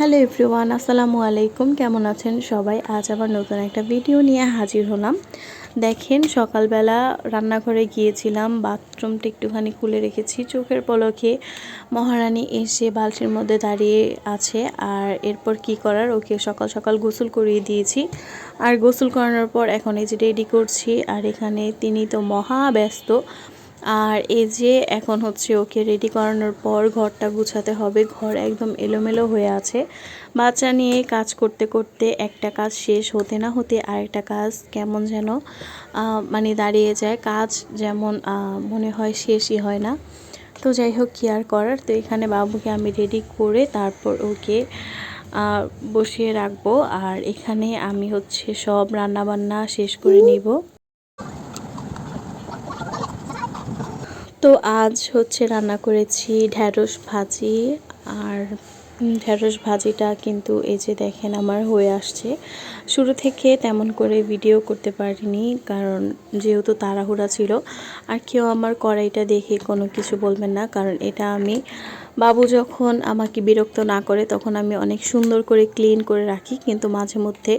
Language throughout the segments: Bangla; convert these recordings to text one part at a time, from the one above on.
হ্যালো এভরিওয়ান, আসসালামু আলাইকুম। কেমন আছেন সবাই? আজ আবার নতুন একটা ভিডিও নিয়ে হাজির হলাম। দেখেন, সকালবেলা রান্নাঘরে গিয়েছিলাম, বাথরুমটা একটুখানি খুলে রেখেছি, চোখের পলকে। মহারানী এসে বালতির মধ্যে দাঁড়িয়ে আছে, আর এরপর কি করার? ওকে সকাল সকাল গোসল করিয়ে দিয়েছি। আর গোসল করানোর পর এখন এই যে রেডি করছি, আর এখানে তিনি তো মহা ব্যস্ত। আর এই যে এখন হচ্ছে ওকে রেডি করানোর পর ঘরটা গুছাতে হবে। ঘর একদম এলোমেলো হয়ে আছে। বাচ্চা নিয়ে কাজ করতে করতে একটা কাজ শেষ হতে না হতে আরেকটা কাজ কেমন যেন মানে দাঁড়িয়ে যায়। কাজ যেমন মনে হয় শেষই হয় না। তো যাই হোক, কি আর করার? তো এখানে বাবুকে আমি রেডি করে তারপর ওকে বসিয়ে রাখব। আর এখানে আমি হচ্ছে সব রান্নাবান্না শেষ করে নিব। তো আজ হচ্ছে রান্না করেছি ঢ্যাঁড়স ভাজি। আর ঢ্যাঁড়স ভাজিটা কিন্তু এই যে দেখেন আমার হয়ে আসছে। শুরু থেকে তেমন করে ভিডিও করতে পারিনি, কারণ যেহেতু তাড়াহুড়া ছিল, আর কেউ আমার কড়াইটা দেখে কোনো কিছু বলবেন না, কারণ এটা আমি, বাবু যখন আমাকে বিরক্ত না করে তখন আমি অনেক সুন্দর করে ক্লিন করে রাখি, কিন্তু মাঝে মধ্যে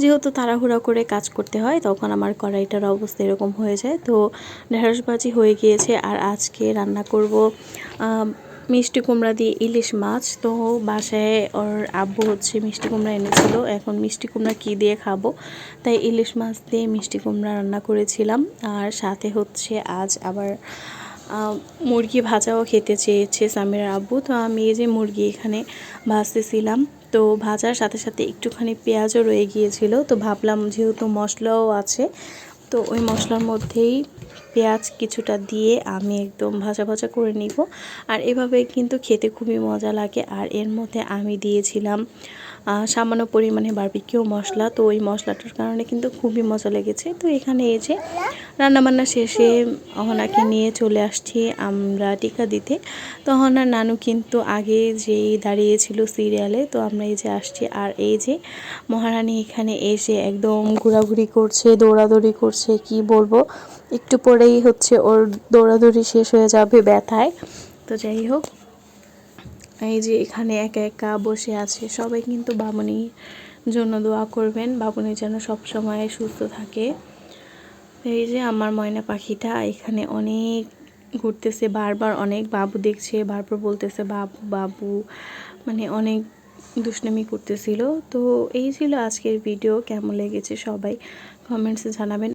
যেহেতু তাড়াহুড়া করে কাজ করতে হয়, তখন আমার কড়াইটার অবস্থা এরকম হয়ে যায়। তো ঢেঁড়সবাজি হয়ে গিয়েছে, আর আজকে রান্না করব মিষ্টি কুমড়া দিয়ে ইলিশ মাছ। তো বাসায় ওর আব্বু হচ্ছে মিষ্টি কুমড়া এনেছিল। এখন মিষ্টি কুমড়া কী দিয়ে খাব? তাই ইলিশ মাছ দিয়ে মিষ্টি কুমড়া রান্না করেছিলাম। আর সাথে হচ্ছে আজ আবার মুরগি ভাজাও খেতে চেয়েছে সামির আব্বু। তো আমি এই যে মুরগি এখানে ভাজতেছিলাম। তো ভাজার সাথে সাথে একটুখানি পেঁয়াজও রয়ে গিয়েছিল। তো ভাবলাম যেহেতু মশলাও আছে, তো ওই মশলার মধ্যেই পেঁয়াজ কিছুটা দিয়ে আমি একদম ভাজা ভাজা করে নিব। আর এভাবে কিন্তু খেতে খুবই মজা লাগে। আর এর মধ্যে আমি দিয়েছিলাম সামান্য পরিমাণে বারবিকিউ মশলা। তো ওই মশলাটার কারণে কিন্তু খুবই মজা লেগেছে। তো এখানে এই যে রান্নাবান্না শেষে অহনাকে নিয়ে চলে আসছি আমরা টিকা দিতে। তো অহনার নানু কিন্তু আগে যেই দাঁড়িয়েছিল সিরিয়ালে তো আমরা এই যে আসছি। আর এই যে মহারানী এখানে এসে একদম ঘোরাঘুরি করছে, দৌড়াদৌড়ি করছে, কি বলব? একটু পরেই হচ্ছে ওর দৌড়াদৌড়ি শেষ হয়ে যাবে ব্যথায়। তো যাই হোক, এই যে এখানে একা একা বসে আছে, সবাই কিন্তু বামুনির জন্য দোয়া করবেন, বামুনি যেন সবসময় সুস্থ থাকে। এই যে আমার ময়না পাখিটা এখানে অনেক ঘুরতেছে, বারবার অনেক বাবু দেখছে, বারবার বলতেছে, বাবু বাবু। মানে অনেক দুষ্টামি করতেছিল। তো এই ছিল আজকের ভিডিও, কেমন লেগেছে সবাই কমেন্টসে জানাবেন।